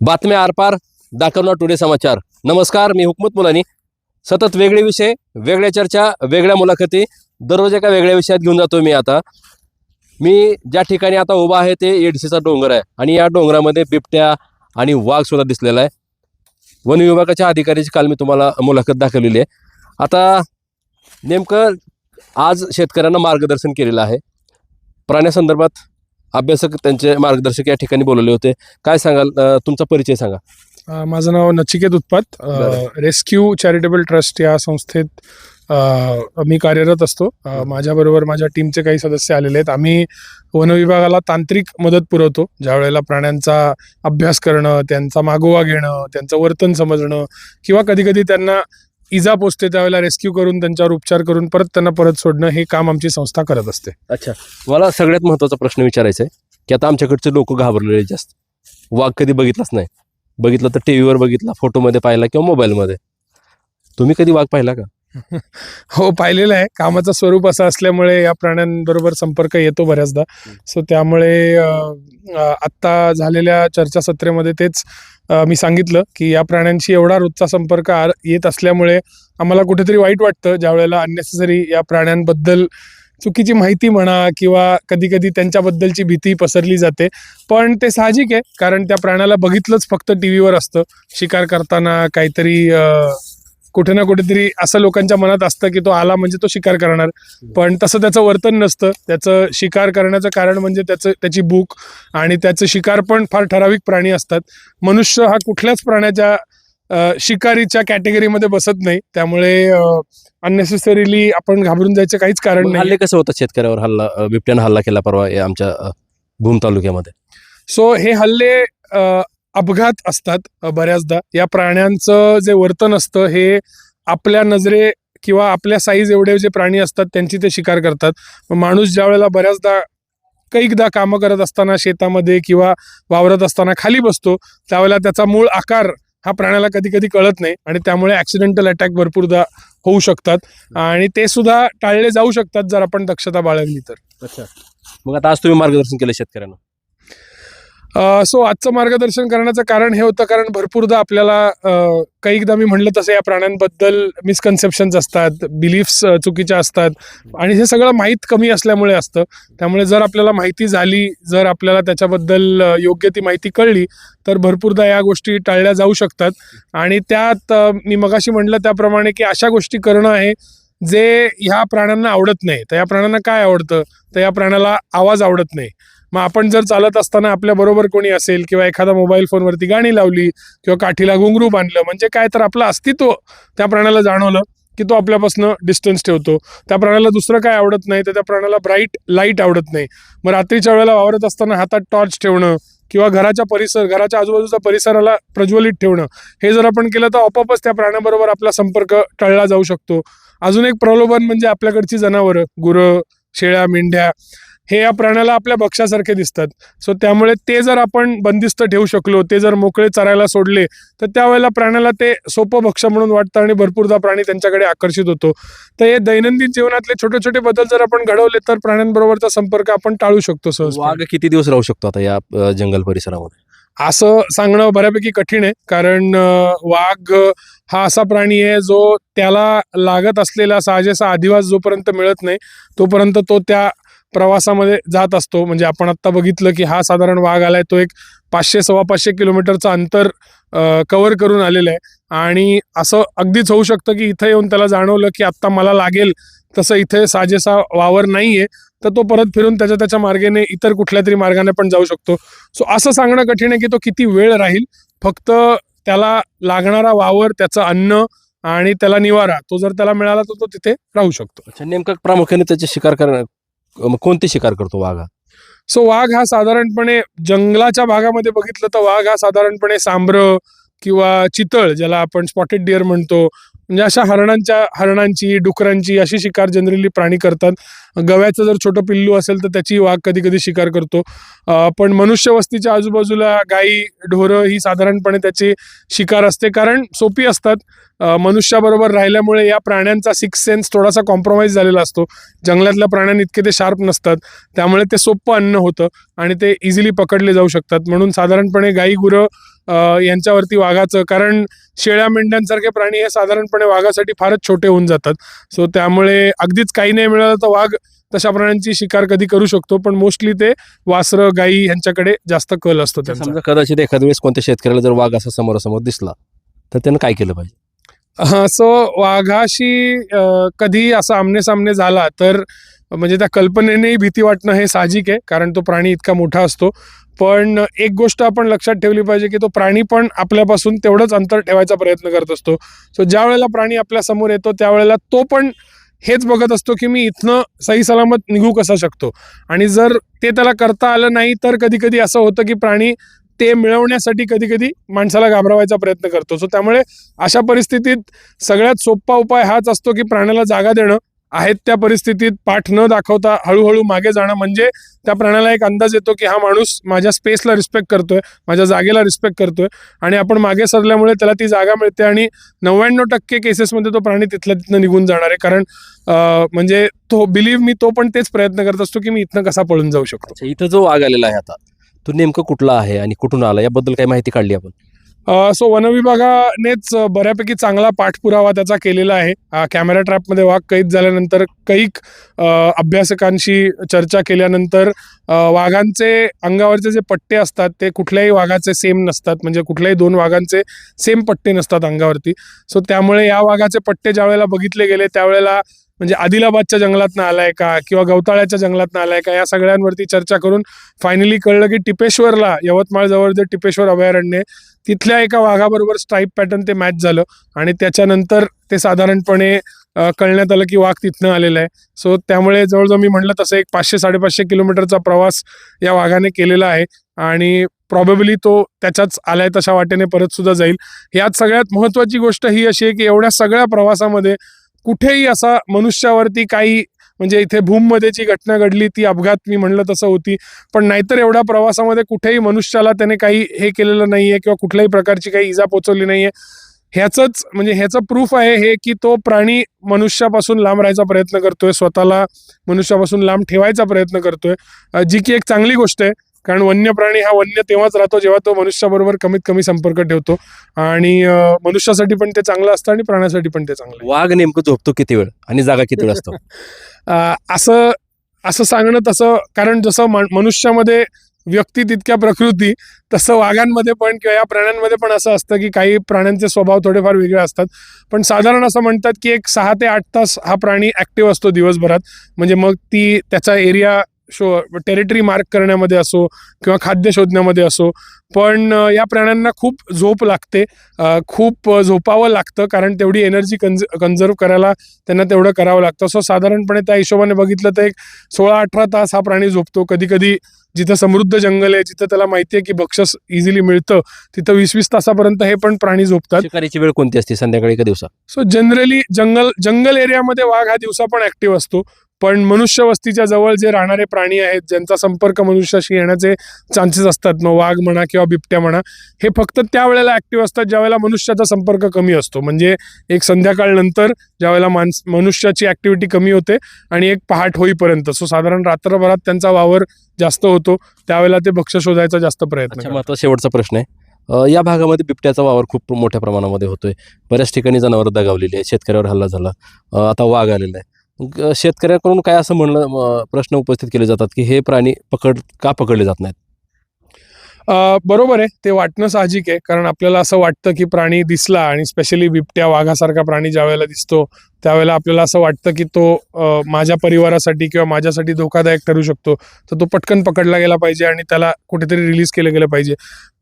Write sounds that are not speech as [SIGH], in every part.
बातम्या आरपार दाखवणार टुडे समाचार. नमस्कार मी हुकमत मुलानी. सतत वेगळे विषय वेगळ्या चर्चा वेगळ्या मुलाखती. दररोज एका वेगळ्या विषयात घेऊन जातो मी आता. मी ज्या ठिकाणी आता उभा आहे ते एडसीचा डोंगर आहे आणि या डोंगरामध्ये बिबट्या आणि वाघ सुद्धा दिसलेला आहे. वन विभागाच्या अधिकाऱ्याची काल मी तुम्हाला मुलाखत दाखवलेली आहे. आता नेमकं आज शेतकऱ्यांना मार्गदर्शन केलेलं आहे. प्राण्यासंदर्भात अभ्यासक त्यांचे मार्गदर्शक या ठिकाणी बोलवले होते. काय सांगाल? तुमचा परिचय सांगा. अ, माझं नाव नचिकेत उत्पात. बरं. रेस्क्यू चॅरिटेबल ट्रस्ट या संस्थेत अ, मी कार्यरत असतो. अ, माझ्याबरोबर माझ्या टीमचे काही सदस्य आलेले आहेत. आम्ही वन विभागाला तांत्रिक मदत पुरवतो. ज्या वेळेला प्राण्यांचा अभ्यास करणं त्यांचा मागोवा घेणं त्यांचं वर्तन समजणं किंवा कधी कधी त्यांना इजा पोचते त्यावेळेला रेस्क्यू करून त्यांच्यावर उपचार करून परत त्यांना परत सोडणं हे काम आमची संस्था करत असते. अच्छा. मला सगळ्यात महत्त्वाचा प्रश्न विचारायचा आहे की आता आमच्याकडचे लोक घाबरलेले जास्त. वाघ कधी बघितलाच नाही. बघितलं तर टी व्हीवर बघितला फोटोमध्ये पाहिला किंवा मोबाईलमध्ये. तुम्ही कधी वाघ पाहिला का? हो पाहिलेलं आहे. कामाचं स्वरूप असं असल्यामुळे या प्राण्यांबरोबर संपर्क येतो बऱ्याचदा. सो त्यामुळे आत्ता झालेल्या चर्चासत्रेमध्ये तेच मी सांगितलं की या प्राण्यांशी एवढा रोजचा संपर्क येत असल्यामुळे आम्हाला कुठेतरी वाईट वाटतं ज्या वेळेला अननेसेसरी या प्राण्यांबद्दल चुकीची माहिती म्हणा किंवा कधी कधी त्यांच्याबद्दलची भीती पसरली जाते. पण ते साहजिक आहे कारण त्या प्राण्याला बघितलंच फक्त टी व्हीवर असतं. शिकार करताना काहीतरी कुठे ना कुठेतरी असं लोकांच्या मनात असतं की तो आला म्हणजे तो शिकार करणार. पण तसं त्याचं वर्तन नसतं. त्याचं शिकार करण्याचं कारण म्हणजे त्याचं त्याची भूक आणि त्याचं शिकार पण फार ठराविक प्राणी असतात. मनुष्य हा कुठल्याच प्राण्याच्या शिकारीच्या कॅटेगरीमध्ये बसत नाही. त्यामुळे अननेसेसरीली आपण घाबरून जायचं काहीच कारण नाही हल्ले कसं होतात शेतकऱ्यावर? हल्ला बिबट्यानं हल्ला केला परवा आमच्या भूम तालुक्यामध्ये सो हे हल्ले अपघात असतात बऱ्याचदा. या प्राण्यांचं जे वर्तन असतं हे आपल्या नजरे किंवा आपल्या साईज एवढे जे प्राणी असतात त्यांची ते शिकार करतात. माणूस ज्या वेळेला बऱ्याचदा कैकदा कामं करत असताना शेतामध्ये किंवा वावरत असताना खाली बसतो त्यावेळेला त्याचा मूळ आकार हा प्राण्याला कधी कधी कळत नाही आणि त्यामुळे ऍक्सिडेंटल अटॅक भरपूरदा होऊ शकतात. आणि ते सुद्धा टाळले जाऊ शकतात जर आपण दक्षता बाळगली तर. अच्छा. मग आता आज तुम्ही मार्गदर्शन केलं शेतकऱ्यांना. सो आजचं मार्गदर्शन करण्याचं कारण हे होतं कारण भरपूरदा आपल्याला काही एकदा मी म्हणलं तसं या प्राण्यांबद्दल मिसकन्सेप्शन्स असतात बिलीफ्स चुकीच्या असतात आणि हे सगळं माहीत कमी असल्यामुळे असतं. त्यामुळे जर आपल्याला माहिती झाली जर आपल्याला त्याच्याबद्दल योग्य ती माहिती कळली तर भरपूरदा या गोष्टी टाळल्या जाऊ शकतात. आणि त्यात मी मगाशी म्हणलं त्याप्रमाणे की अशा गोष्टी करणं आहे जे ह्या प्राण्यांना आवडत नाही. तर या प्राण्यांना काय आवडतं? तर या प्राण्याला आवाज आवडत नाही. मग आपण जर चालत असताना आपल्या बरोबर कोणी असेल किंवा एखादा मोबाईल फोनवरती गाणी लावली किंवा काठीला घुंगरू बांधलं म्हणजे काय तर आपलं अस्तित्व त्या प्राण्याला जाणवलं की तो आपल्यापासून डिस्टन्स ठेवतो. त्या प्राण्याला दुसरं काय आवडत नाही तर त्या प्राण्याला ब्राईट लाइट आवडत नाही. मग रात्रीच्या वेळेला वावरत असताना हातात टॉर्च ठेवणं किंवा घराच्या परिसर घराच्या आजूबाजूच्या परिसराला प्रज्वलित ठेवणं हे जर आपण केलं तर आपोआपच त्या प्राण्याबरोबर आपला संपर्क टळला जाऊ शकतो. अजून एक प्रलोभन म्हणजे आपल्याकडची जनावरं गुरं शेळ्या मेंढ्या हे या प्राण्याला आपल्या भक्ष्यासारखे दिसतात. सो त्यामुळे ते जर आपण बंदिस्त ठेवू शकलो ते जर मोकळे चरायला सोडले तर त्यावेळेला प्राण्याला ते सोपं भक्ष्य म्हणून वाटतं आणि भरपूरदा प्राणी त्यांच्याकडे आकर्षित होतो. तर हे दैनंदिन जीवनातले छोटे छोटे बदल जर आपण घडवले तर प्राण्यांबरोबरचा संपर्क आपण टाळू शकतो सहज वाघ किती दिवस राहू शकतो आता या जंगल परिसरामध्ये? असं सांगणं बऱ्यापैकी कठीण आहे कारण वाघ हा असा प्राणी आहे जो त्याला लागत असलेला साजेसा अधिवास जोपर्यंत मिळत नाही तोपर्यंत तो त्या प्रवासामध्ये जात असतो. म्हणजे आपण आत्ता बघितलं की हा साधारण वाघ आलाय तो एक पाचशे सव्वा पाचशे किलोमीटरचं अंतर कव्हर करून आलेलं आहे. आणि असं अगदीच होऊ शकतं की इथं येऊन त्याला जाणवलं की आत्ता मला लागेल तसं इथे साजेसा वावर नाहीये तर तो परत फिरून त्याच्या त्याच्या मार्गाने इतर कुठल्या तरी मार्गाने पण जाऊ शकतो. सो असं सांगणं कठीण आहे की तो किती वेळ राहील. फक्त त्याला लागणारा वावर त्याचं अन्न आणि त्याला निवारा तो जर त्याला मिळाला तर तो तिथे राहू शकतो. नेमकं प्रामुख्याने त्याची शिकार कर मग कोणते शिकार करतो वाघ हा? सो वाघ हा साधारणपणे जंगलाच्या भागामध्ये बघितलं तर वाघ हा साधारणपणे सांब्र किंवा चितळ ज्याला आपण स्पॉटेड डिअर म्हणतो म्हणजे अशा हरणांच्या हरणांची डुकरांची अशी शिकार जनरली प्राणी करतात. गव्याचं जर छोटं पिल्लू असेल तर त्याची वाघ कधी कधी शिकार करतो. पण मनुष्य वस्तीच्या आजूबाजूला गाई ढोरं ही साधारणपणे त्याची शिकार असते. कारण सोपी असतात. मनुष्याबरोबर राहिल्यामुळे या प्राण्यांचा सिक्स सेन्स थोडासा कॉम्प्रोमाइज झालेला असतो. जंगलातल्या प्राण्यांनी इतके ते शार्प नसतात. त्यामुळे ते सोपं अन्न होतं आणि ते इझिली पकडले जाऊ शकतात. म्हणून साधारणपणे गाई गुरं यांच्यावरती वाघाचं कारण शेळ्या मेंढ्यांसारखे प्राणी हे साधारणपणे वाघासाठी फारच छोटे होऊन जातात. सो त्यामुळे अगदीच काही नाही मिळालं तर वाघ तशा प्राण्यांची शिकार कधी करू शकतो पण मोस्टली ते वासरं गाई यांच्याकडे जास्त कल असतो त्यांचा. समजा कदाचित एखाद्या वेळेस कोणत्या शेतकऱ्याला जर वाघ असा समोरासमोर दिसला तर त्यानं काय केलं पाहिजे? सो वाघाशी कधी असा आमने सामने झाला तर म्हणजे त्या कल्पनेनेही भीती वाटणं हे साहजिक आहे कारण तो प्राणी इतका मोठा असतो. पण एक गोष्ट आपण लक्षात ठेवली पाहिजे की तो प्राणी पण आपल्यापासून तेवढंच अंतर ठेवायचा प्रयत्न करत असतो. सो ज्या वेळेला प्राणी आपल्यासमोर येतो त्यावेळेला तो पण हेच बघत असतो की मी इथनं सही सलामत निघू कसा शकतो. आणि जर ते त्याला करता आलं नाही तर कधी कधी असं होतं की प्राणी ते मिळवण्यासाठी कधी कधी माणसाला घाबरवायचा प्रयत्न करतो. सो त्यामुळे अशा परिस्थितीत सगळ्यात सोपा उपाय हाच असतो की प्राण्याला जागा देणं. आहेत त्या परिस्थितीत पाठ न दाखवता हळूहळू मागे जाणं म्हणजे त्या प्राण्याला एक अंदाज येतो की हा माणूस माझ्या स्पेसला रिस्पेक्ट करतोय माझ्या जागेला रिस्पेक्ट करतोय. आणि आपण मागे सरल्यामुळे त्याला ती जागा मिळते आणि नव्याण्णव टक्के केसेसमध्ये तो प्राणी तिथल्या तिथनं निघून जाणार आहे. कारण म्हणजे तो बिलीव्ह मी तो पण तेच प्रयत्न करत असतो की मी इथनं कसा पळून जाऊ शकतो. इथं जो वाघ आलेला आहे आता तो नेमकं कुठला आहे आणि कुठून आला? याबद्दल काही माहिती काढली आपण. सो वनविभागानेच बऱ्यापैकी चांगला पाठपुरावा त्याचा केलेला आहे. कॅमेरा ट्रॅपमध्ये वाघ कैद झाल्यानंतर कैक अभ्यासकांशी चर्चा केल्यानंतर वाघांचे अंगावरचे जे पट्टे असतात ते कुठल्याही वाघाचे सेम नसतात. म्हणजे कुठल्याही दोन वाघांचे सेम पट्टे नसतात अंगावरती. सो त्यामुळे या वाघाचे पट्टे ज्यावेळेला बघितले गेले त्यावेळेला म्हणजे आदिलाबादच्या जंगलातनं आलाय का किंवा गवताळ्याच्या जंगलातनं आलाय का या सगळ्यांवरती चर्चा करून फायनली कळलं की टिपेश्वरला यवतमाळ जवळ जे टिपेश्वर अभयारण्य तिथल्या एका वाघाबरोबर स्ट्राईप पॅटर्न ते मॅच झालं. आणि त्याच्यानंतर ते साधारणपणे कळण्यात आलं की वाघ तिथनं आलेला आहे. सो त्यामुळे जवळजवळ मी म्हटलं तसं एक पाचशे साडेपाचशे किलोमीटरचा प्रवास या वाघाने केलेला आहे. आणि प्रॉबेबली तो त्याच्याच आलाय तशा वाटेने परत सुद्धा जाईल. यात सगळ्यात महत्वाची गोष्ट ही अशी आहे की एवढ्या सगळ्या प्रवासामध्ये कुठेही असा मनुष्यावरती काही म्हणजे इथे भूममध्ये जी घटना घडली ती अपघात मी म्हणलं तसं होती. पण नाहीतर एवढ्या प्रवासामध्ये कुठेही मनुष्याला त्याने काही हे केलेलं नाहीये किंवा कुठल्याही प्रकारची काही इजा पोचवली नाहीये. ह्याचंच म्हणजे ह्याचं प्रूफ आहे हे की तो प्राणी मनुष्यापासून लांब राहायचा प्रयत्न करतोय स्वतःला मनुष्यापासून लांब ठेवायचा प्रयत्न करतोय. जी की एक चांगली गोष्ट आहे. कारण वन्य प्राणी हा वन्य तेव्हाच राहतो जेव्हा तो मनुष्याबरोबर कमीत कमी संपर्क ठेवतो. आणि मनुष्यासाठी पण ते चांगलं असतं आणि प्राण्यासाठी पण ते चांगलं. वाघ नेमकं झोपतो किती वेळ आणि जागा किती वेळ असतो? [LAUGHS] असं असं सांगणं तसं कारण जसं मनुष्यामध्ये व्यक्ती तितक्या प्रकृती तसं वाघांमध्ये पण किंवा या प्राण्यांमध्ये पण असं असतं की काही प्राण्यांचे स्वभाव थोडेफार वेगळे असतात. पण साधारण असं म्हणतात की एक सहा ते आठ तास हा प्राणी ऍक्टिव्ह असतो दिवसभरात. म्हणजे मग ती त्याचा एरिया शो टेरिटरी मार्क करण्यामध्ये असो किंवा खाद्य शोधण्यामध्ये असो. पण या प्राण्यांना खूप झोप लागते. खूप झोपावं लागतं कारण तेवढी एनर्जी कन्झ कन्झर्व करायला त्यांना तेवढं करावं लागतं. सो साधारणपणे त्या हिशोबाने बघितलं तर एक सोळा अठरा तास हा प्राणी झोपतो. कधी कधी जिथं समृद्ध जंगल आहे जिथं त्याला माहिती आहे की बक्षस इझिली मिळतं तिथं वीस वीस तासापर्यंत हे पण प्राणी झोपतात. शिकारीची वेळ कोणती असते? संध्याकाळी का दिवसा? सो जनरली जंगल जंगल एरियामध्ये वाघ हा दिवसा पण ऍक्टिव्ह असतो. पण मनुष्य वस्तीच्या जवळ जे राहणारे प्राणी आहेत ज्यांचा संपर्क मनुष्याशी येण्याचे चान्सेस असतात मग वाघ म्हणा किंवा बिबट्या म्हणा हे फक्त त्या वेळेला ऍक्टिव्ह असतात ज्या वेळेला मनुष्याचा संपर्क कमी असतो. म्हणजे एक संध्याकाळ नंतर ज्या वेळेला माणस मनुष्याची ऍक्टिव्हिटी कमी होते आणि एक पहाट होईपर्यंत. सो साधारण रात्रभरात त्यांचा वावर जास्त होतो त्यावेळेला ते भक्ष शोधायचा जास्त प्रयत्न आता शेवटचा प्रश्न आहे. या भागामध्ये बिबट्याचा वावर खूप मोठ्या प्रमाणामध्ये होतोय. बऱ्याच ठिकाणी जनावरं दगावलेली आहे शेतकऱ्यावर हल्ला झाला. आता वाघ आलेला आहे. शेतकऱ्याकडून काय असं म्हणलं प्रश्न उपस्थित केले जातात की हे प्राणी पकड का पकडले जात नाहीत? बरोबर आहे. ते वाटणं साहजिक आहे. कारण आपल्याला असं वाटतं की प्राणी दिसला आणि स्पेशली बिबट्या वाघासारखा प्राणी ज्यावेळेला दिसतो त्यावेळेला आपल्याला असं वाटतं की तो माझ्या परिवारासाठी किंवा माझ्यासाठी धोकादायक ठरू शकतो. तर तो पटकन पकडला गेला पाहिजे आणि त्याला कुठेतरी रिलीज केलं गेलं पाहिजे.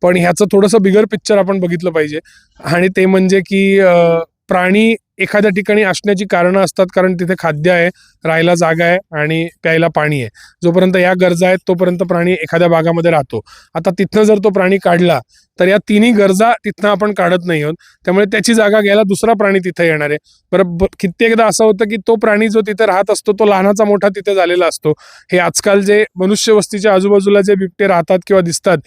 पण ह्याचं थोडंसं बिगर पिक्चर आपण बघितलं पाहिजे. आणि ते म्हणजे की प्राणी एखाद्या ठिकाणी असण्याची कारणं असतात कारण तिथे खाद्य आहे राहायला जागा आहे आणि प्यायला पाणी आहे. जोपर्यंत या गरजा आहेत तोपर्यंत प्राणी एखाद्या भागामध्ये राहतो. आता तिथनं जर तो प्राणी काढला तर या तिन्ही गरजा तिथनं आपण काढत नाही आहोत. त्यामुळे त्याची जागा घ्यायला दुसरा प्राणी तिथे येणार आहे. बरं कित्येकदा असं होतं की तो प्राणी जो तिथे राहत असतो तो लहानाचा मोठा तिथे झालेला असतो. हे आजकाल जे मनुष्य वस्तीच्या आजूबाजूला जे बिबटे राहतात किंवा दिसतात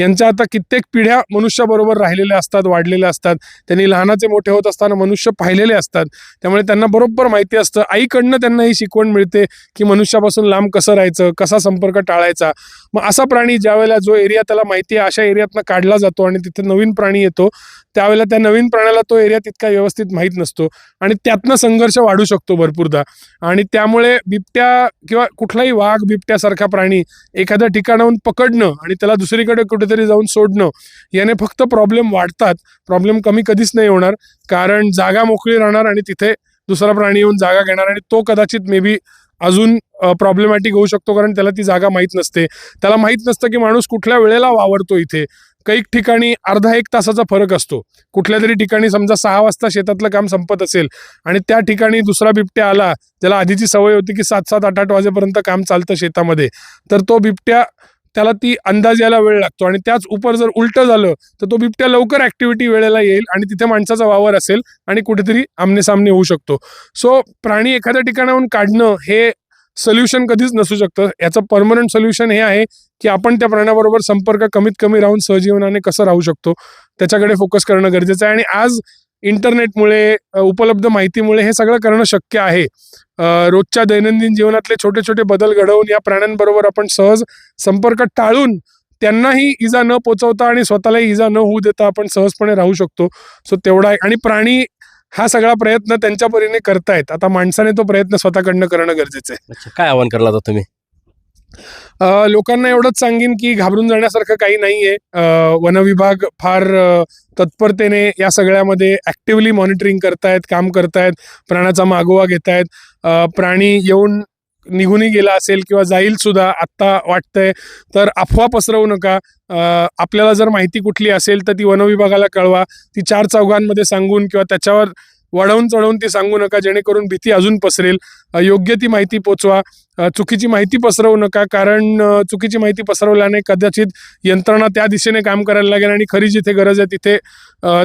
यांच्या आता कित्येक पिढ्या मनुष्याबरोबर राहिलेल्या असतात वाढलेल्या असतात. त्यांनी लहानाचे मोठे होत असताना मनुष्य पाहिलेले शिकलेले असतात. त्यामुळे त्यांना बरोबर माहिती असतं. आईकडनं त्यांना ही शिकवण मिळते की मनुष्यापासून लांब कसं राहायचं कसा संपर्क टाळायचा. मग असा प्राणी ज्यावेळेला जो एरिया त्याला माहिती आहे अशा एरियातनं काढला जातो आणि तिथे नवीन प्राणी येतो. त्यावेळेला त्या नवीन प्राण्याला तो एरिया तितका व्यवस्थित माहीत नसतो. आणि त्यातनं संघर्ष वाढू शकतो भरपूरदा. आणि त्यामुळे बिबट्या किंवा कुठलाही वाघ बिबट्यासारखा प्राणी एखाद्या ठिकाणाहून पकडणं आणि त्याला दुसरीकडे कुठेतरी जाऊन सोडणं याने फक्त प्रॉब्लेम वाढतात. प्रॉब्लेम कमी कधीच नाही होणार. कारण जागा मोकळी राहणार आणि तिथे दुसरा प्राणी येऊन जागा घेणार आणि तो कदाचित मे बी अजून प्रॉब्लेमॅटिक होऊ शकतो कारण त्याला ती जागा माहीत नसते. त्याला माहीत नसतं की माणूस कुठल्या वेळेला वावरतो इथे. काही ठिकाणी अर्धा एक तासाचा फरक असतो. कुठल्या तरी ठिकाणी समजा सहा वाजता शेतातलं काम संपत असेल आणि त्या ठिकाणी दुसरा बिबट्या आला त्याला आधीची सवय होती की सात सात आठ आठ वाजेपर्यंत काम चालतं शेतामध्ये. तर तो बिबट्या त्याला ती अंदाज यायला वेळ लागतो आणि त्याच उपर जर उलटं झालं तर तो बिबट्या लवकर ऍक्टिव्हिटी वेळेला येईल आणि तिथे माणसाचा वावर असेल आणि कुठेतरी आमनेसामने होऊ शकतो. सो प्राणी एखाद्या ठिकाणाहून काढणं हे सोल्युशन कधीच नसू शकतं. याचं परमनंट सोल्युशन हे आहे की आपण त्या प्राण्याबरोबर संपर्क कमीत कमी राहून सहजीवनाने कसं राहू शकतो त्याच्याकडे फोकस करणं गरजेचं आहे. आणि आज इंटरनेटमुळे उपलब्ध माहितीमुळे हे सगळं करणं शक्य आहे. रोजच्या दैनंदिन जीवनातले छोटे छोटे बदल घडवून या प्राण्यांबरोबर आपण सहज संपर्क टाळून त्यांनाही इजा न पोचवता आणि स्वतःलाही इजा न होऊ देता आपण सहजपणे राहू शकतो. सो तेवढा आहे. आणि प्राणी हा सगळा प्रयत्न त्यांच्या परीने करतायत. आता माणसाने तो प्रयत्न स्वतःकडनं करणं गरजेचं आहे. अच्छा काय आवाहन करला आता तुम्ही? अ, लोकांना एवढंच सांगेन की घाबरून जाण्यासारखं काही नाहीये. अ, वनविभाग फार अ, तत्परतेने या सगळ्यामध्ये ऍक्टिव्हली मॉनिटरिंग करतायत काम करतायत प्राण्याचा मागोवा घेतायत. अ, प्राणी येऊन निघूनही गेला असेल किंवा जाईल सुद्धा आत्ता वाटतंय. तर अफवा पसरवू नका. आपल्याला जर माहिती कुठली असेल तर ती वनविभागाला कळवा. ती चार चौघांमध्ये सांगून किंवा त्याच्यावर वढवून चढवून ती सांगू नका जेणेकरून भीती अजून पसरेल. योग्य ती माहिती पोचवा. चुकीची माहिती पसरवू नका कारण चुकीची माहिती पसरवल्याने कदाचित यंत्रणा त्या दिशेने काम करायला लागेल आणि खरी जिथे गरज आहे तिथे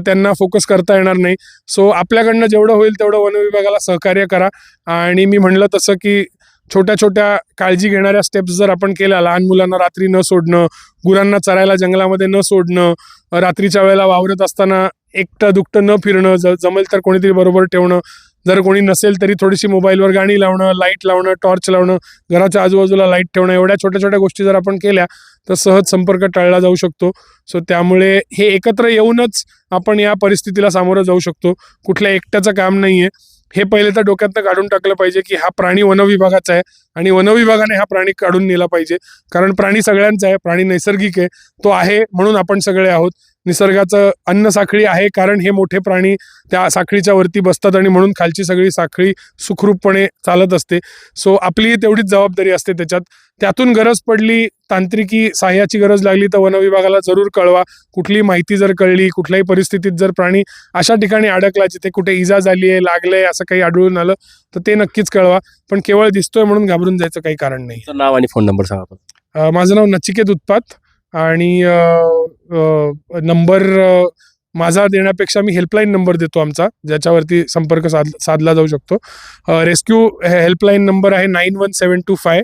त्यांना फोकस करता येणार नाही. सो आपल्याकडनं जेवढं होईल तेवढं वनविभागाला सहकार्य करा. आणि मी म्हणलं तसं की छोट्या छोट्या काळजी घेणाऱ्या स्टेप्स जर आपण केल्या लहान मुलांना रात्री न सोडणं गुरांना चरायला जंगलामध्ये न सोडणं रात्रीच्या वेळेला वावरत असताना एकटं दुकटं न फिरणं ज जमेल तर कोणीतरी बरोबर ठेवणं जर कोणी नसेल तरी थोडीशी मोबाईलवर गाणी लावणं लाइट लावणं टॉर्च लावणं घराच्या आजूबाजूला लाइट ठेवणं एवढ्या छोट्या छोट्या गोष्टी जर आपण केल्या तर सहज संपर्क टाळला जाऊ शकतो. सो त्यामुळे हे एकत्र येऊनच आपण या परिस्थितीला सामोरं जाऊ शकतो. कुठल्या एकट्याचं काम नाहीये. हे पहिले तर डोक्यातनं काढून टाकलं पाहिजे की हा प्राणी वनविभागाचा आहे आणि वनविभागाने हा प्राणी काढून नेला पाहिजे. कारण प्राणी सगळ्यांचा आहे प्राणी नैसर्गिक आहे तो आहे म्हणून आपण सगळे आहोत. निसर्गाचं अन्न साखळी आहे कारण हे मोठे प्राणी त्या साखळीच्या वरती बसतात आणि म्हणून खालची सगळी साखळी सुखरूपपणे चालत असते. सो आपली तेवढीच जबाबदारी असते त्याच्यात. त्यातून गरज पडली तांत्रिकी सहाय्याची गरज लागली तर वनविभागाला जरूर कळवा. कुठली माहिती जर कळली कुठल्याही परिस्थितीत जर प्राणी अशा ठिकाणी अडकला जिथे कुठे इजा झाली आहे लागलंय असं काही आढळून आलं तर ते नक्कीच कळवा. पण केवळ दिसतोय म्हणून घाबरून जायचं काही कारण नाही. नाव आणि फोन नंबर सांगा. माझं नाव नचिकेत उत्पात. आणि नंबर माझा देण्यापेक्षा मी हेल्पलाईन नंबर देतो आमचा ज्याच्यावरती संपर्क साध साधला जाऊ शकतो. रेस्क्यू हेल्पलाईन नंबर आहे nine one seven two five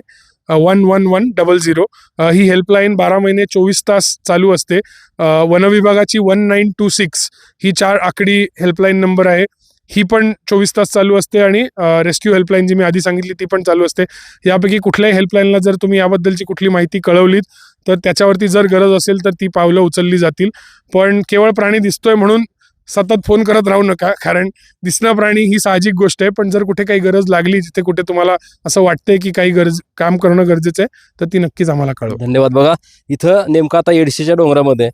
one one one double zero ही हेल्पलाईन बारा महिने चोवीस तास चालू असते. वनविभागाची वन नाईन टू सिक्स ही चार आकडी हेल्पलाईन नंबर आहे. ही पण चोवीस तास चालू असते आणि रेस्क्यू हेल्पलाईन जी मी आधी सांगितली ती पण चालू असते. यापैकी कुठल्याही हेल्पलाईनला जर तुम्ही याबद्दलची कुठली माहिती कळवलीत तर त्याच्यावरती जर गरज असेल तर ती पावलं उचलली जातील. पण केवळ प्राणी दिसतोय म्हणून सतत फोन करत राहू नका कारण दिसणं प्राणी ही साहजिक गोष्ट आहे. पण जर कुठे काही गरज लागली जिथे कुठे तुम्हाला असं वाटतंय की काही गरज काम करणं गरजेचं आहे तर ती नक्कीच आम्हाला कळव. धन्यवाद. बघा इथं नेमकं आता येडशीच्या डोंगरामध्ये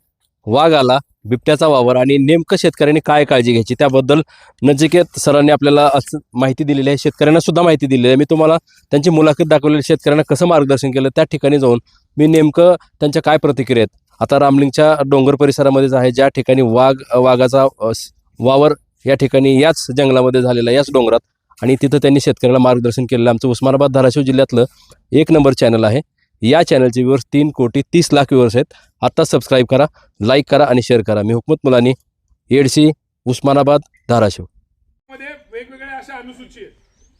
वाघ आला बिबट्याचा वावर आणि नेमकं शेतकऱ्यांनी काय काळजी घ्यायची त्याबद्दल नजिकेत सरांनी आपल्याला असं माहिती दिलेली आहे. शेतकऱ्यांना सुद्धा माहिती दिलेली आहे. मी तुम्हाला त्यांची मुलाखत दाखवलेली शेतकऱ्यांना कसं मार्गदर्शन केलं त्या ठिकाणी जाऊन मी नेमकं त्यांच्या काय प्रतिक्रिया आहेत? आता रामलिंगच्या डोंगर परिसरामध्येच आहे ज्या ठिकाणी वाघ वाघाचा वावर या ठिकाणी याच जंगलामध्ये झालेला याच डोंगरात आणि तिथं त्यांनी शेतकऱ्याला मार्गदर्शन केलेलं आमचं उस्मानाबाद धाराशिव जिल्ह्यातलं एक नंबर चॅनल आहे. या चॅनलचे व्ह्यूअर्स तीन कोटी तीस लाख व्ह्यूअर्स आहेत. आत्ता सबस्क्राईब करा लाईक करा आणि शेअर करा. मी हुकमत मुलानी येडशी उस्मानाबाद धाराशिव. मध्ये वेगवेगळ्या अशा अनुसूची आहेत.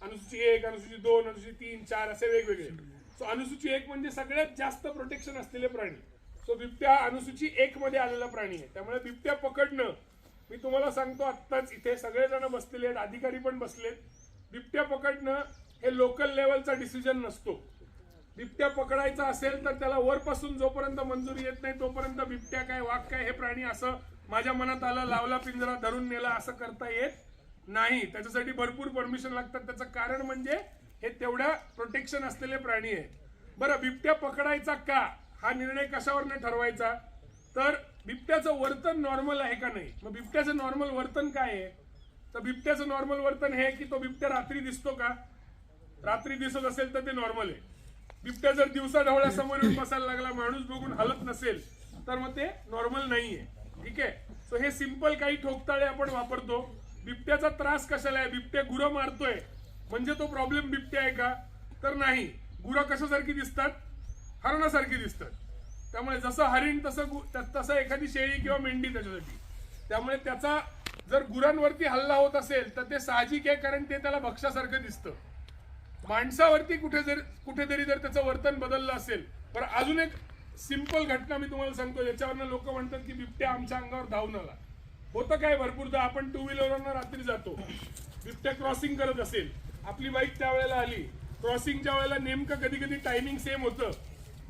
अनुसूची एक अनुसूची दोन अनुसूची तीन चार असे वेगवेगळे सो अनुसूची एक म्हणजे सगळ्यात जास्त प्रोटेक्शन असलेले प्राणी. सो बिबट्या अनुसूची एक मध्ये आलेला प्राणी आहे. त्यामुळे बिबट्या पकडणं मी तुम्हाला सांगतो आत्ताच इथे सगळेजण बसलेले आहेत अधिकारी पण बसलेत. बिबट्या पकडणं हे लोकल लेवलचा डिसिजन नसतो. बिबट्या पकडायचा असेल तर त्याला वरपासून जोपर्यंत मंजुरी येत नाही तोपर्यंत बिबट्या काय वाघ काय हे प्राणी असं माझ्या मनात आलं लावला पिंजरा धरून नेला असं करता येत नाही. त्याच्यासाठी भरपूर परमिशन लागतात. त्याचं कारण म्हणजे हे तेवढ्या प्रोटेक्शन असलेले प्राणी आहेत. बरं बिबट्या पकडायचा का? हा निर्णय कशावरनं ठरवायचा? तर बिबट्याचं वर्तन नॉर्मल आहे का नाही? मग बिबट्याचं नॉर्मल वर्तन काय आहे? तर बिबट्याचं नॉर्मल वर्तन हे की तो बिबट्या रात्री दिसतो का? रात्री दिसत असेल तर ते नॉर्मल आहे. बिबट्या जर दिवसा ढवळ्यासमोर येऊन बसायला लागला माणूस बघून हलत नसेल तर मग ते नॉर्मल नाहीये. ठीक आहे? सो हे सिंपल काही ठोकताळे आपण वापरतो. बिबट्याचा त्रास कशाला आहे? बिबट्या गुरं मारतोय. म्हणजे तो प्रॉब्लेम बिबट्या आहे का? तर नाही. गुरं कशासारखी दिसतात? हरणासारखी दिसतात. त्यामुळे जसं हरिण तसं तसं एखादी शेळी किंवा मेंढी त्याच्यासाठी. त्यामुळे त्याचा जर गुरांवरती हल्ला होत असेल तर ते साहजिक आहे कारण ते त्याला भक्ष्यासारखं दिसतं. माणसावरती कुठे जर कुठेतरी जर त्याचं वर्तन बदललं असेल पण अजून एक सिंपल घटना मी तुम्हाला सांगतो. याच्यावरनं लोक म्हणतात की बिबट्या आमच्या अंगावर धावून आला. होतं काय भरपूरदा आपण टू व्हीलरवरनं रात्री जातो. बिबट्या क्रॉसिंग करत असेल. आपली बाईक त्यावेळेला आली. क्रॉसिंगच्या वेळेला नेमकं कधी कधी टायमिंग सेम होतं.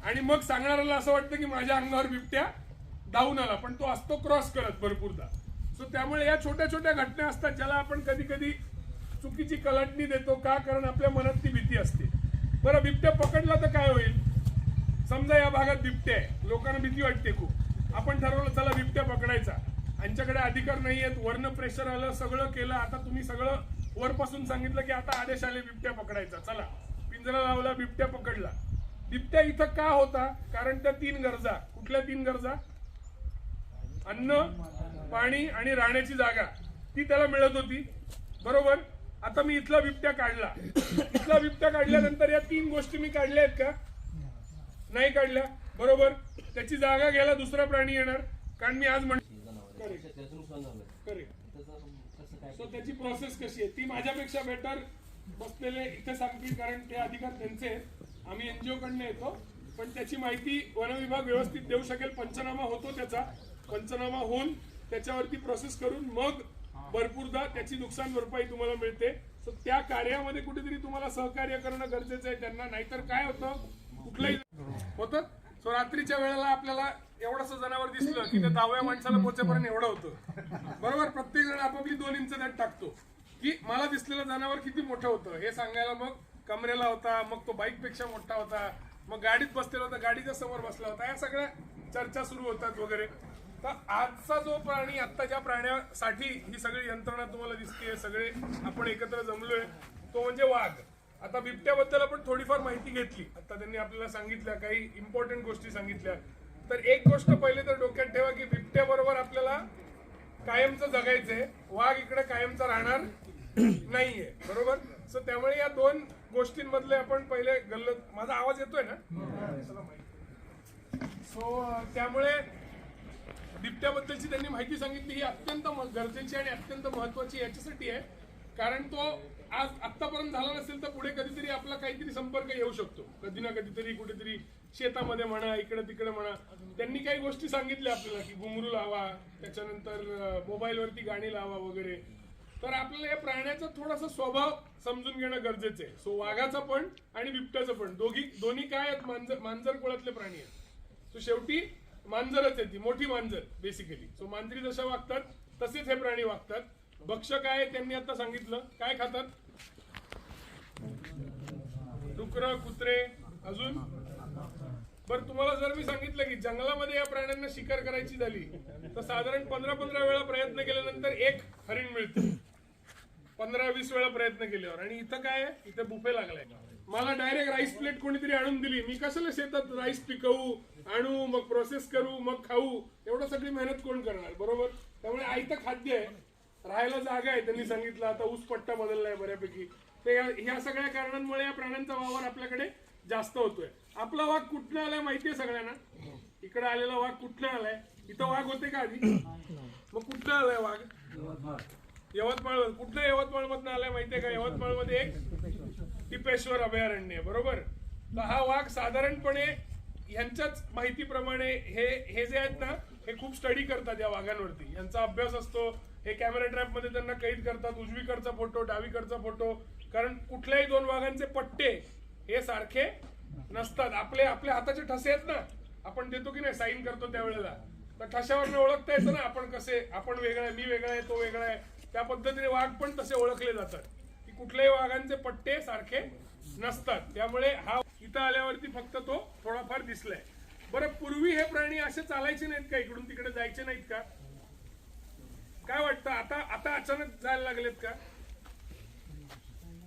आणि मग सांगणाऱ्याला असं वाटतं की माझ्या अंगावर बिबट्या धावून आला पण तो असतो क्रॉस करत भरपूरदा. सो त्यामुळे या छोट्या छोट्या घटना असतात ज्याला आपण कधी कधी चुकीची कलटणी देतो का? कारण आपल्या मनात ती भीती असते. बरं बिबट्या पकडला तर काय होईल? समजा या भागात बिबट्या आहे. लोकांना भीती वाटते खूप. आपण ठरवलं चला बिबट्या पकडायचा. यांच्याकडे अधिकार नाही आहेत वर्ण प्रेशर आलं सगळं केलं. आता तुम्ही सगळं वरपासून सांगितलं की आता आदेश आले बिबट्या पकडायचा. चला. पिंजरा लावला बिबट्या पकडला. बिबट्या इथं का होता? कारण त्या तीन गरजा. कुठल्या तीन गरजा? अन्न पाणी आणि राहण्याची जागा. ती त्याला मिळत होती. बरोबर? आता मी इथला बिबट्या काढला. इथला बिबट्या काढल्यानंतर या तीन गोष्टी मी काढल्या आहेत का? नाही काढल्या. बरोबर? त्याची जागा घ्यायला दुसरा प्राणी येणार. कारण मी आज म्हण सो त्याची प्रोसेस कशी आहे? ती माझ्यापेक्षा बेटर बसलेले इथे सांगतील कारण ते अधिकार त्यांचे आहेत. आम्ही एनजीओ कडनं येतो पण त्याची माहिती वन विभाग व्यवस्थित देऊ शकेल. पंचनामा होतो त्याचा. पंचनामा होऊन त्याच्यावरती प्रोसेस करून मग भरपूरदा त्याची नुकसान भरपाई तुम्हाला मिळते. सो त्या कार्यामध्ये कुठेतरी तुम्हाला सहकार्य करणं गरजेचं आहे. त्यांना नाहीतर काय होतं? कुठलंही होतं? सो रात्रीच्या वेळेला आपल्याला एवढंसं जनावर दिसलं की ते दहाव्या माणसाला पोचेपर्यंत एवढं होतं. बरोबर? प्रत्येक जण आपापली दोन इंच त्यात टाकतो. की मला दिसलेलं जनावर किती मोठं होतं हे सांगायला मग कमरेला होता मग तो बाईकपेक्षा मोठा होता मग गाडीत बसलेला होता गाडीच्या समोर बसला होता या सगळ्या चर्चा सुरू होतात वगैरे. तर आजचा जो प्राणी आत्ता ज्या प्राण्यासाठी ही सगळी यंत्रणा तुम्हाला दिसते सगळे आपण एकत्र जमलोय तो म्हणजे वाघ. आता बिबट्याबद्दल आपण थोडीफार माहिती घेतली. आता त्यांनी आपल्याला सांगितल्या काही इम्पॉर्टंट गोष्टी सांगितल्या. तर एक गोष्ट पहिले तर डोक्यात ठेवा की बिबट्याबरोबर आपल्याला कायमचं जगायचंय. वाघ इकडे कायमचा राहणार नाहीये. बरोबर? सो त्यामुळे या दोन गोष्टींमधले आपण पहिले गल्लत माझा आवाज येतोय ना? सो त्यामुळे बिबट्याबद्दलची त्यांनी माहिती सांगितली. ही अत्यंत म- गरजेची आणि अत्यंत महत्वाची याच्यासाठी आहे. कारण तो आज आतापर्यंत झाला नसेल तर पुढे कधीतरी आपला काहीतरी संपर्क येऊ शकतो. कधी ना कधीतरी कुठेतरी शेतामध्ये म्हणा इकडे तिकडे म्हणा. त्यांनी काही गोष्टी सांगितल्या आपल्याला की घुंगरू लावा त्याच्यानंतर मोबाईलवरती गाणी लावा वगैरे. तर आपल्याला या प्राण्याचा थोडासा स्वभाव समजून घेणं गरजेचं आहे. सो वाघाचा पण आणि बिबट्याचं पण. दोघी दोन्ही काय आहेत? मांजर मांजर कुळातले प्राणी आहेत. सो शेवटी मांजरच आहे ती मोठी मांजर बेसिकली सो मांजरी जशा वागतात तसेच हे प्राणी वागतात. भक्ष काय त्यांनी आता सांगितलं. काय खातात? डुकरं कुत्रे अजून? बरं तुम्हाला जर मी सांगितलं की जंगलामध्ये या प्राण्यांना शिकार करायची झाली तर साधारण पंधरा पंधरा वेळा प्रयत्न केल्यानंतर एक हरिण मिळते. पंधरा वीस वेळा प्रयत्न केल्यावर. आणि इथं काय आहे? इथं बुफे लागलाय. मला डायरेक्ट राईस प्लेट कोणीतरी आणून दिली. मी कशाला शेतात राईस पिकवू आणू मग प्रोसेस करू मग खाऊ? एवढं सगळी मेहनत कोण करणार? बरोबर? त्यामुळे आयतं खाद्य आहे. राहायला जागा आहे त्यांनी सांगितलं. आता ऊस पट्टा बदललाय बऱ्यापैकी. तर या- ह्या सगळ्या कारणांमुळे या प्राण्यांचा वावर आपल्याकडे जास्त होतोय. आपला वाघ कुठनं आलाय माहितीये सगळ्यांना? इकडे आलेला वाघ कुठनं आलाय? इथं वाघ होते का आधी? मग कुठनं आलाय वाघ? यवतमाळ कुठल्या यवतमाळ मधनं आलाय माहितीये का? यवतमाळमध्ये एक टिपेश्वर अभयारण्य आहे, बरोबर? तर हा वाघ साधारणपणे यांच्याच माहितीप्रमाणे हे हे जे आहेत ना हे खूप स्टडी करतात या वाघांवरती. यांचा अभ्यास असतो. हे कॅमेरा ट्रॅपमध्ये त्यांना कैद करतात. उजवीकडचा फोटो डावीकडचा फोटो कारण कुठल्याही दोन वाघांचे पट्टे हे सारखे नसतात. आपले आपल्या हाताचे ठसे आहेत ना. आपण देतो की नाही साईन करतो त्यावेळेला. तर ठशावरनं ओळखता येतं ना आपण कसे आपण वेगळा आहे मी वेगळा आहे तो वेगळा आहे. त्या पद्धतीने वाघ पण तसे ओळखले जातात. की कुठल्याही वाघांचे पट्टे सारखे नसतात. त्यामुळे हा इथं आल्यावरती फक्त तो थोडाफार दिसलाय. बरं पूर्वी हे प्राणी असे चालायचे नाहीत का? इकडून तिकडे जायचे नाहीत का? काय वाटतं? आता आता अचानक जायला लागलेत का?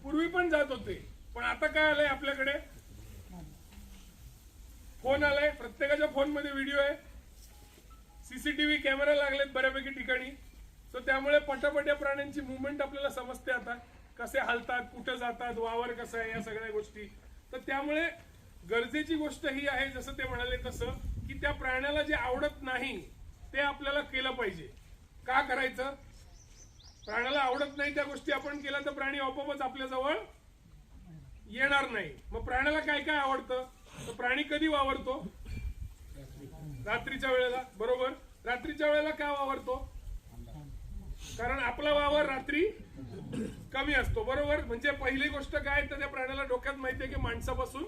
पूर्वी पण जात होते. पण आता काय आलंय आपल्याकडे? फोन आलाय. प्रत्येकाच्या फोनमध्ये व्हिडिओ आहे. सीसीटीव्ही कॅमेरा लागलेत बऱ्यापैकी ठिकाणी. सो त्यामुळे पटापट प्राण्यांची मुवमेंट आपल्याला समजते आता. कसे हालतात कुठं जातात वावर कसं आहे या सगळ्या गोष्टी. तर त्यामुळे गरजेची गोष्ट ही आहे जसं ते म्हणाले तसं की त्या प्राण्याला जे आवडत नाही ते आपल्याला केलं पाहिजे. का करायचं? प्राण्याला आवडत नाही त्या गोष्टी आपण केल्या तर प्राणी आपोआपच आपल्याजवळ येणार नाही. मग प्राण्याला काय काय आवडतं? तर प्राणी कधी वावरतो? रात्रीच्या वेळेला. बरोबर? रात्रीच्या वेळेला का वावरतो? कारण आपला वावर रात्री कमी असतो. बरोबर? म्हणजे पहिली गोष्ट काय? तर त्या प्राण्याला डोक्यात माहितीये की माणसापासून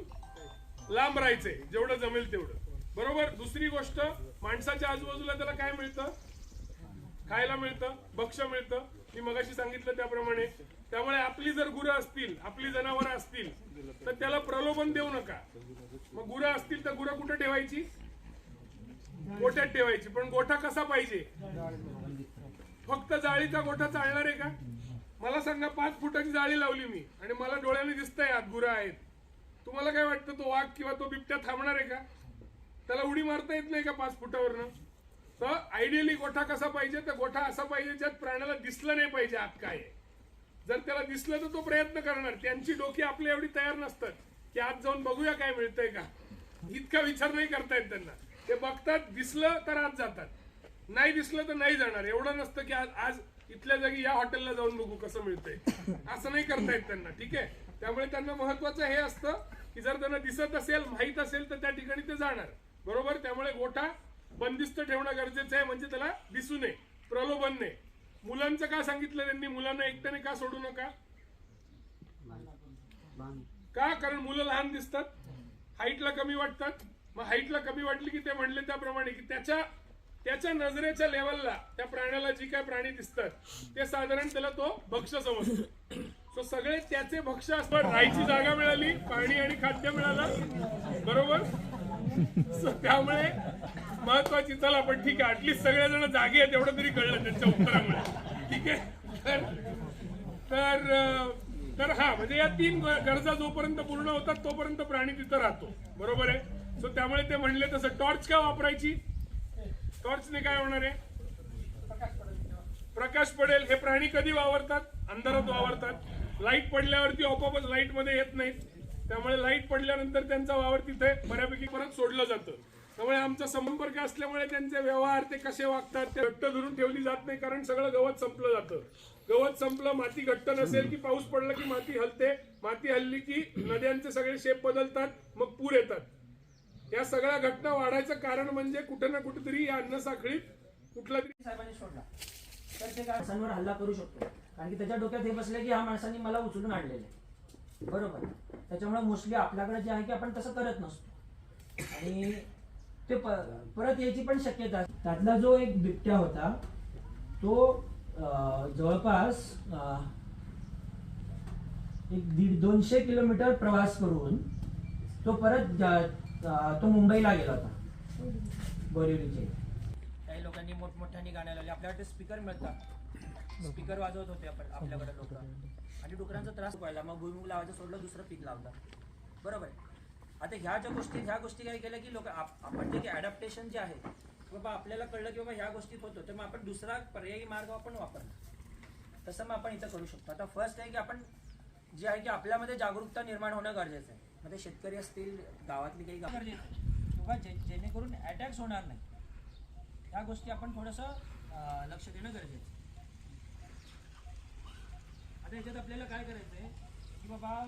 लांब राहायचंय. जेवढं जमेल तेवढं. बरोबर? दुसरी गोष्ट माणसाच्या आजूबाजूला त्याला काय मिळतं? खायला मिळतं. भक्ष मिळतं. मी मगाशी सांगितलं त्याप्रमाणे. त्यामुळे आपली जर गुरं असतील आपली जनावरं असतील तर त्याला प्रलोभन देऊ नका. मग गुरं असतील तर गुरं कुठे ठेवायची? गोठ्यात ठेवायची. पण गोठा कसा पाहिजे? फक्त जाळीचा गोठा चालणार आहे का? मला सांगा पाच फुटाची जाळी लावली मी आणि मला डोळ्याने दिसतंय आत गुरं आहेत. तुम्हाला काय वाटतं तो वाघ किंवा तो बिबट्या थांबणार आहे का? त्याला उडी मारता येत नाही का पाच फुटावरनं? तर आयडियली गोठा कसा पाहिजे? तर गोठा असा पाहिजे ज्यात प्राण्याला दिसलं नाही पाहिजे आत काय. आहे. जर त्याला दिसलं तर तो प्रयत्न करणार. त्यांची डोकी आपल्या एवढी तयार नसतात की आत जाऊन बघूया काय मिळतंय का. इतका विचार नाही करतायत त्यांना. ते बघतात दिसलं तर आत जातात. नाही दिसलं तर नाही जाणार. एवढं नसतं की आज आज इथल्या जागी या हॉटेलला जाऊन बघू कसं मिळतंय. असं नाही करतायत त्यांना. ठीक आहे? त्यामुळे त्यांना महत्वाचं हे असतं की जर त्यांना दिसत असेल माहीत असेल तर त्या ठिकाणी ते जाणार. बरोबर? त्यामुळे गोठा बंदिस्त ठेवणं गरजेचं आहे म्हणजे त्याला दिसू नये प्रलोभन नाही मुलांचं का सांगितलं त्यांनी? मुलांना एकट्याने का सोडू नका? का? कारण मुलं लहान दिसतात हाईटला कमी वाटतात. मग हाईटला कमी वाटली की ते म्हणले त्याप्रमाणे की त्याच्या त्याच्या नजरेच्या लेवलला त्या प्राण्याला जी काय प्राणी दिसतात ते साधारण त्याला तो भक्ष समजतो. सो सगळे त्याचे भक्ष असतात. राहायची जागा मिळाली पाणी आणि खाद्य मिळालं. बरोबर? सो त्यामुळे महत्वाची चला पण ठीक आहे. ऍटलीस्ट सगळेजण जागे आहेत एवढं तरी कळलं त्यांच्या उत्तरामुळे. ठीक आहे? तर तर तर हा म्हणजे या तीन गरजा जोपर्यंत पूर्ण होतात तोपर्यंत प्राणी तिथं राहतो. बरोबर आहे? सो त्यामुळे ते म्हणले तसं टॉर्च का वापरायची? टॉर्चने काय होणार आहे? प्रकाश पडेल. हे प्राणी कधी वावरतात? अंधारात वावरतात. लाइट पडल्यावरती आपोआपच लाइटमध्ये येत नाहीत. त्यामुळे लाइट पडल्यानंतर त्यांचा वावर तिथे बऱ्यापैकी परत सोडलं जातं. त्यामुळे आमचा संपर्क असल्यामुळे त्यांचे व्यवहार ते कसे वागतात ते घट्ट धरून ठेवली जात नाही कारण सगळं गवत संपलं जातं. गवत संपलं माती घट्ट नसेल की पाऊस पडला की माती हलते माती हल्ली की नद्यांचे सगळे शेप बदलतात मग पूर येतात. या सगळ्या घटना वाढायचं कारण म्हणजे कुठे ना कुठेतरी या अन्नसाखळीत कुठला तरी साहेबांनी सोडला. तर ते माणसांवर हल्ला करू शकतो. कारण की त्याच्या डोक्यात हे बसले की ह्या माणसांनी मला उचलून आणलेले आहे. बरोबर. त्याच्यामुळे मोस्टली आपल्याकडे जे आहे की आपण तसं करत नसतो. आणि ते परत यायची पण शक्यता त्यातला जो एक बिबट्या होता तो जवळपास एक दीड दोनशे किलोमीटर प्रवास करून तो परत तो मुंबईला गेला होता. बोरिवलीचे. काही लोकांनी मोठमोठ्याने गाण्या लावले आपल्याकडे स्पीकर मिळतात. स्पीकर वाजवत होते आपण आपल्याकडे लोक. आणि डुकरांचा त्रास पडला मग भुईमुग लावायचं सोडलं दुसरं पीक लावलं बरोबर आहे. आता ह्या ज्या गोष्टी ह्या गोष्टी काय केल्या की लोक आपण जे की ॲडॅप्टेशन जे आहे की बाबा आपल्याला कळलं की बाबा ह्या गोष्टीत होतो तर मग आपण दुसरा पर्यायी मार्ग आपण वापरला तसं मग आपण इथं करू शकतो. आता फर्स्ट आहे की आपण जे आहे की आपल्यामध्ये जागरूकता निर्माण होणं गरजेचं आहे. मग ते शेतकरी असतील गावातली काही गरजेचं आहे किंवा जे जेणेकरून अटॅक्स होणार नाही. ह्या गोष्टी आपण थोडंसं लक्ष देणं गरजेचं आहे. आता याच्यात आपल्याला काय करायचं आहे की बाबा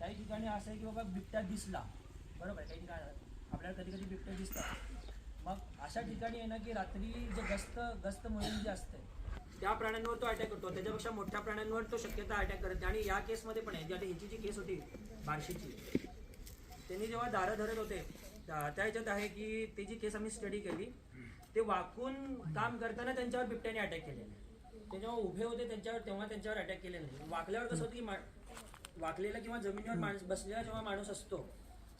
काही ठिकाणी असं आहे की बाबा बिबट्या दिसला. बरोबर काही ठिकाणी आपल्याला कधी कधी बिबट्या दिसतात. मग अशा ठिकाणी आहे ना की रात्री जे गस्त गस्त मोहीम जी असते त्या प्राण्यांवर तो अटॅक करतो. त्याच्यापेक्षा मोठ्या प्राण्यांवर तो शक्यता अटॅक करत नाही. आणि या केसमध्ये पण आहे. जी आता ह्याची जी केस होती बार्शीची त्यांनी जेव्हा दारं धरत होते त्या ह्याच्यात आहे की ती जी केस आम्ही स्टडी केली ते वाकून काम करताना त्यांच्यावर बिबट्याने अटॅक केलेला ते जेव्हा उभे होते त्यांच्यावर तेव्हा त्यांच्यावर अटॅक केले नाही वाकल्यावर कसं होतं की वाकलेला किंवा जमिनीवर माणूस बसलेला जेव्हा माणूस असतो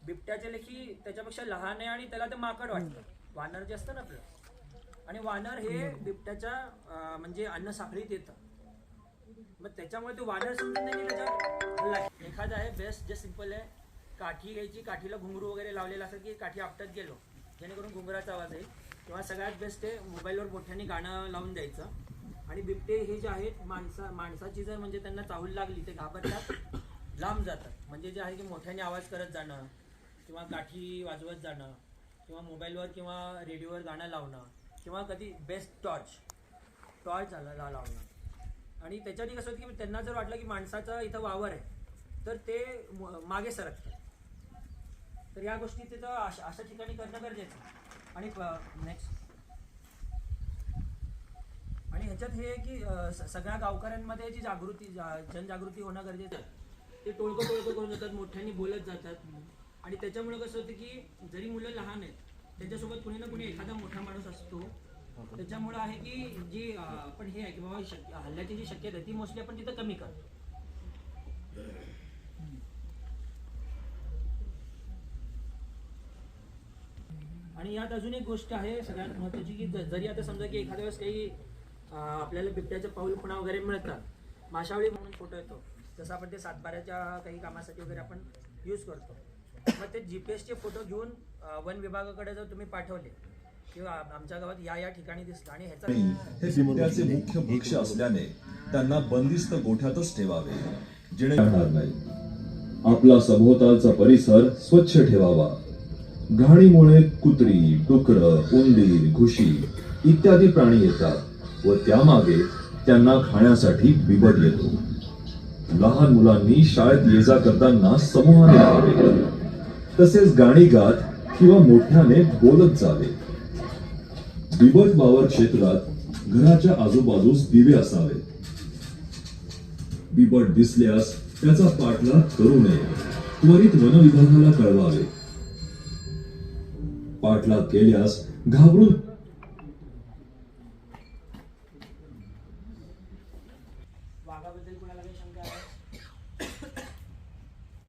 बिबट्याच्या लेखी त्याच्यापेक्षा लहान आहे आणि त्याला ते माकड वाटतं. वानर जे असतं ना आपलं. आणि वानर हे बिबट्याच्या म्हणजे अन्न साखळीत येतं. मग त्याच्यामुळे तो वानर समजून नाही त्याच्यावर. आहे. एखादा आहे बेस्ट जे सिंपल आहे. काठी घ्यायची काठीला घुंगरू वगैरे लावलेला असेल की काठी आपटत गेलो जेणेकरून घुंगराचा आवाज येईल. किंवा सगळ्यात बेस्ट आहे मोबाईलवर मोठ्याने गाणं लावून द्यायचं. आणि बिबटे हे जे आहेत माणसा माणसाची जर म्हणजे त्यांना चाहूल लागली ते घाबरतात. लांब जातात. म्हणजे जे आहे की मोठ्याने आवाज करत जाणं किंवा काठी वाजवत जाणं किंवा मोबाईलवर किंवा रेडिओवर गाणं लावणं किंवा कधी बेस्ट टॉर्च टॉर्च झाला लावणं. आणि त्याच्याने कसं होतं की त्यांना जर वाटलं की माणसाचा इथं वावर आहे तर ते मागे सरकतात. तर या गोष्टी तिथं अशा अशा ठिकाणी करणं गरजेचं आहे. आणि नेक्स्ट आणि ह्याच्यात हे आहे की स- सगळ्या गावकऱ्यांमध्ये जी जागृती जा- जनजागृती होणं गरजेचं आहे. ते टोळकं टोळकं करून जातात मोठ्यांनी बोलत जातात. आणि त्याच्यामुळे कसं होतं की जरी मुलं लहान आहेत त्यांच्यासोबत कुणी ना कुणी एखादा मोठा माणूस असतो. त्याच्यामुळे आहे की जी आपण हे आहे की बाबा हल्ल्याची जी शक्यता आहे ती मोस्टली आपण तिथं कमी करतो. आणि यात अजून एक गोष्ट आहे सगळ्यात महत्वाची की जरी आता समजा की एखाद्या वेळेस काही आपल्याला बिबट्याचं पाऊल खुणा वगैरे मिळतात माशावळी म्हणून फोटो येतो. जसं आपण ते सातबाऱ्याच्या काही कामासाठी वगैरे आपण यूज करतो. मग ते जी पी एसचे फोटो घेऊन वन विभागाकडे जर तुम्ही पाठवले किंवा आम- आमच्या गावात या या ठिकाणी दिसलं आणि ह्याचा हे बिबट्याचे मुख्य भक्ष असल्याने त्यांना बंदिस्त गोठ्यातच ठेवावे जेणे नाही. आपला सभोवतालचा परिसर स्वच्छ ठेवावा. घाणीमुळे कुत्री डुकर उंदीर घुशी इत्यादी प्राणी येतात व त्यामागे त्यांना खाण्यासाठी बिबट येतो. लहान मुलांनी शाळेत ये जा करताना समूहाने राहावे तसेच गाणी गात किंवा मोठ्याने बोलत जावे. बिबट वावर क्षेत्रात घराच्या आजूबाजूस दिवे असावे. बिबट दिसल्यास त्याचा पाठलाग करू नये त्वरित वनविभागाला कळवावे. पाठलाग केल्यास घाबरून